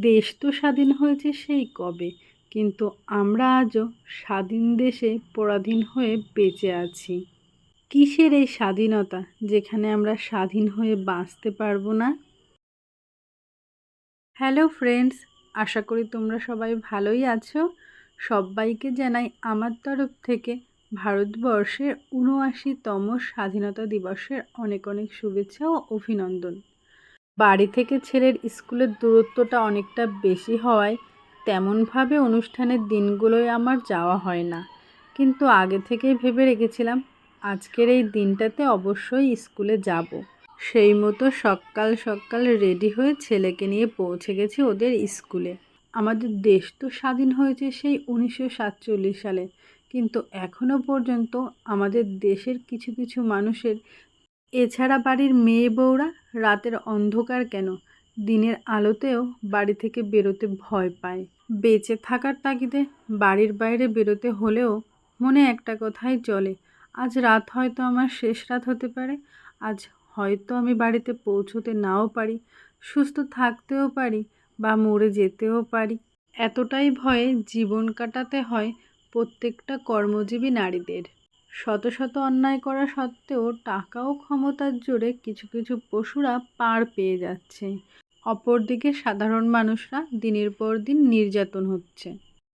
দেশ তো স্বাধীন হয়েছে সেই কবে, কিন্তু আমরা আজও স্বাধীন দেশে পরাধীন হয়ে বেঁচে আছি। কিসের এই স্বাধীনতা যেখানে আমরা স্বাধীন হয়ে বাঁচতে পারব না? হ্যালো ফ্রেন্ডস, আশা করি তোমরা সবাই ভালোই আছো। সবাইকে জানাই আমার তরফ থেকে ভারতবর্ষের উনআশিতম স্বাধীনতা দিবসের অনেক অনেক শুভেচ্ছা ও অভিনন্দন। বাড়ি থেকে ছেলের স্কুলের দূরত্বটা অনেকটা বেশি হওয়ায় তেমনভাবে অনুষ্ঠানের দিনগুলোয় আমার যাওয়া হয় না। কিন্তু আগে থেকেই ভেবে রেখেছিলাম, আজকের এই দিনটাতে অবশ্যই স্কুলে যাব। সেই মতো সকাল সকাল রেডি হয়ে ছেলেকে নিয়ে পৌঁছে গেছি ওদের স্কুলে। আমাদের দেশ তো স্বাধীন হয়েছে সেই উনিশশো সাতচল্লিশ সালে, কিন্তু এখনও পর্যন্ত আমাদের দেশের কিছু কিছু মানুষের, এছাড়া বাড়ির মেয়ে বউরা রাতের অন্ধকার কেন? দিনের আলোতেও বাড়ি থেকে বেরোতে ভয় পায়। বেঁচে থাকার তাগিদে বাড়ির বাইরে বেরোতে হলেও মনে একটা কথাই চলে, আজ রাত হয়তো আমার শেষ রাত হতে পারে, আজ হয়তো আমি বাড়িতে পৌঁছতে নাও পারি, সুস্থ থাকতেও পারি বা মরে যেতেও পারি। এতটাই ভয়ে জীবন কাটাতে হয় প্রত্যেকটা কর্মজীবী নারীদের। শত শত অন্যায় করা সত্ত্বেও টাকা ও ক্ষমতার জোরে কিছু কিছু পশুরা পার পেয়ে যাচ্ছে। অপরদিকে সাধারণ মানুষরা দিনের পর দিন নির্যাতন হচ্ছে।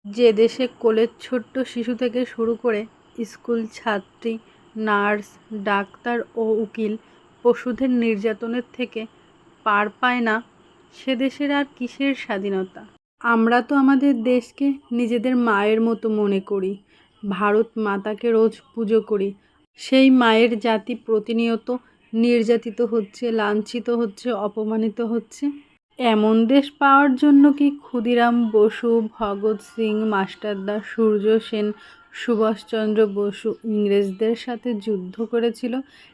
যে দেশে কোলের ছোট্ট শিশু থেকে শুরু করে স্কুল ছাত্রী, নার্স, ডাক্তার ও উকিল পশুদের নির্যাতনের থেকে পার পায় না, সে দেশের আর কিসের স্বাধীনতা? আমরা তো আমাদের দেশকে নিজেদের মায়ের মতো মনে করি। ভারত মাতাকে রোজ পুজো করি। সেই মায়ের জাতি প্রতিনিয়ত নির্যাতিত হচ্ছে, লাঞ্ছিত হচ্ছে, অপমানিত হচ্ছে। এমন দেশ পাওয়ার জন্য কি ক্ষুদিরাম বসু, ভগৎ সিং মাস্টারদা সূর্য সেন, সুভাষচন্দ্র বসু ইংরেজদের সাথে যুদ্ধ করেছিল,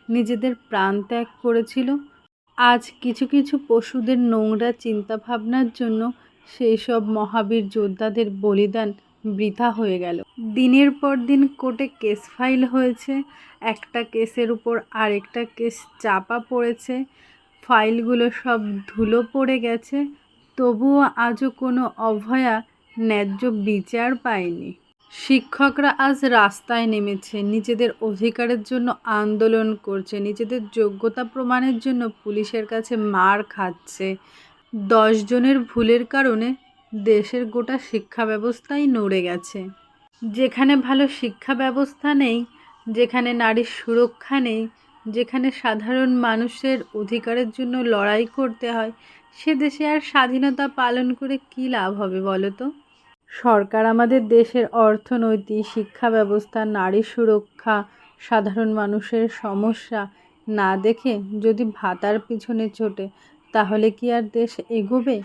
নিজেদের প্রাণ ত্যাগ করেছিল? আজ কিছু কিছু পশুদের নোংরা চিন্তাভাবনার জন্য সেই সব মহাবীর যোদ্ধাদের বলিদান বৃথা হয়ে গেল। দিনের পর দিন কোর্টে কেস ফাইল হয়েছে, একটা কেসের উপর আরেকটা কেস চাপা পড়েছে, ফাইলগুলো সব ধুলো পড়ে গেছে, তবুও আজও কোনো অভয়া ন্যায্য বিচার পায়নি। শিক্ষকরা আজ রাস্তায় নেমেছে, নিজেদের অধিকারের জন্য আন্দোলন করছে, নিজেদের যোগ্যতা প্রমাণের জন্য পুলিশের কাছে মার খাচ্ছে। দশ জনের ভুলের কারণে দেশের গোটা শিক্ষা ব্যবস্থাই নড়ে গেছে। যেখানে ভালো শিক্ষা ব্যবস্থা নেই, যেখানে নারীর সুরক্ষা নেই, যেখানে সাধারণ মানুষের অধিকারের জন্য লড়াই করতে হয়, সে দেশে আর স্বাধীনতা পালন করে কী লাভ হবে বলো তো? সরকার আমাদের দেশের অর্থনৈতিক শিক্ষা ব্যবস্থা নারী সুরক্ষা, সাধারণ মানুষের সমস্যা না দেখে যদি ভাতার পিছনে ছোটে, তাহলে কি আর দেশ এগোবে?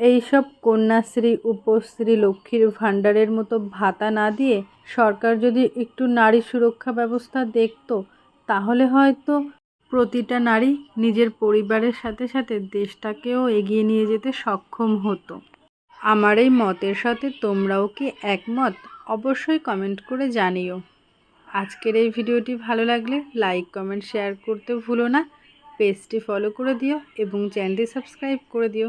এইসব কন্যাশ্রী, উপশ্রী, লক্ষ্মীর ভাণ্ডারের মতো ভাতা না দিয়ে সরকার যদি একটু নারী সুরক্ষা ব্যবস্থা দেখত, তাহলে হয়তো প্রতিটা নারী নিজের পরিবারের সাথে সাথে দেশটাকেও এগিয়ে নিয়ে যেতে সক্ষম হতো। আমার এই মতের সাথে তোমরাও কি একমত? অবশ্যই কমেন্ট করে জানিও। আজকের এই ভিডিওটি ভালো লাগলে লাইক, কমেন্ট, শেয়ার করতে ভুলো না। পেজটি ফলো করে দিও এবং চ্যানেলটি সাবস্ক্রাইব করে দিও।